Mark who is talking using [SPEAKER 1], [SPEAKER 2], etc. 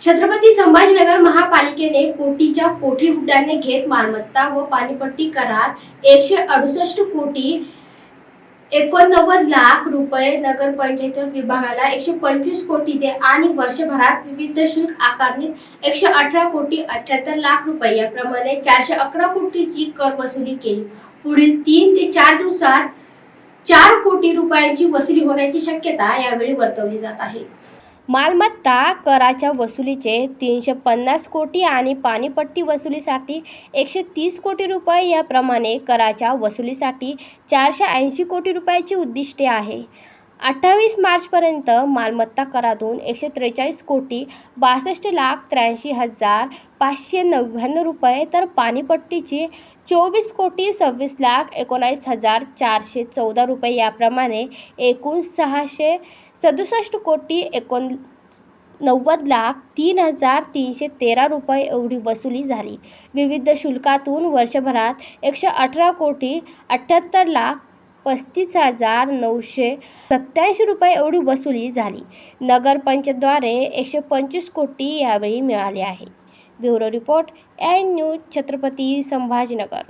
[SPEAKER 1] छत्रपती संभाजीनगर महापालिकेने कोटीच्या कोठी हुड्याने घेत मालमत्ता व पाणीपट्टी करार एकशे अडुसष्ट कोटी एकोणनव्वद लाख रुपये नगरपंचायत विभागाला एकशे पंचवीस कोटी दे आणि वर्षभरात विविध शुल्क आकारणीत एकशे अठरा कोटी अठ्याहत्तर लाख रुपये. याप्रमाणे चारशे अकरा कोटीची कर वसुली केली. पुढील तीन ते चार दिवसात चार कोटी रुपयांची वसुली होण्याची शक्यता यावेळी वर्तवली जात आहे. मालमत्ता कराच्या वसुलीचे तीनशे पन्नास कोटी आणि पाणीपट्टी वसुलीसाठी एकशे तीस कोटी रुपये याप्रमाणे कराच्या वसुलीसाठी चारशे ऐंशी कोटी रुपयाची उद्दिष्टे आहे. अठ्ठावीस मार्चपर्यंत मालमत्ता करातून एकशे त्रेचाळीस कोटी बासष्ट लाख त्र्याऐंशी हजार पाचशे नव्याण्णव रुपये तर पाणीपट्टीचे चोवीस कोटी सव्वीस लाख एकोणावीस हजार चारशे चौदा रुपये याप्रमाणे एकूण सहाशे सदुसष्ट कोटी एकोण नव्वद लाख तीन हजार तीनशे तेरा रुपये एवढी वसुली झाली. विविध शुल्कातून वर्षभरात एकशे अठरा कोटी अठ्ठ्याहत्तर लाख पस्तीस हजार नऊशे सत्याऐंशी रुपये एवढी वसुली झाली. नगरपंचायतद्वारे एकशे पंचवीस कोटी यावेळी मिळाले आहे. Bureau report N news Chhatrapati Sambhajinagar.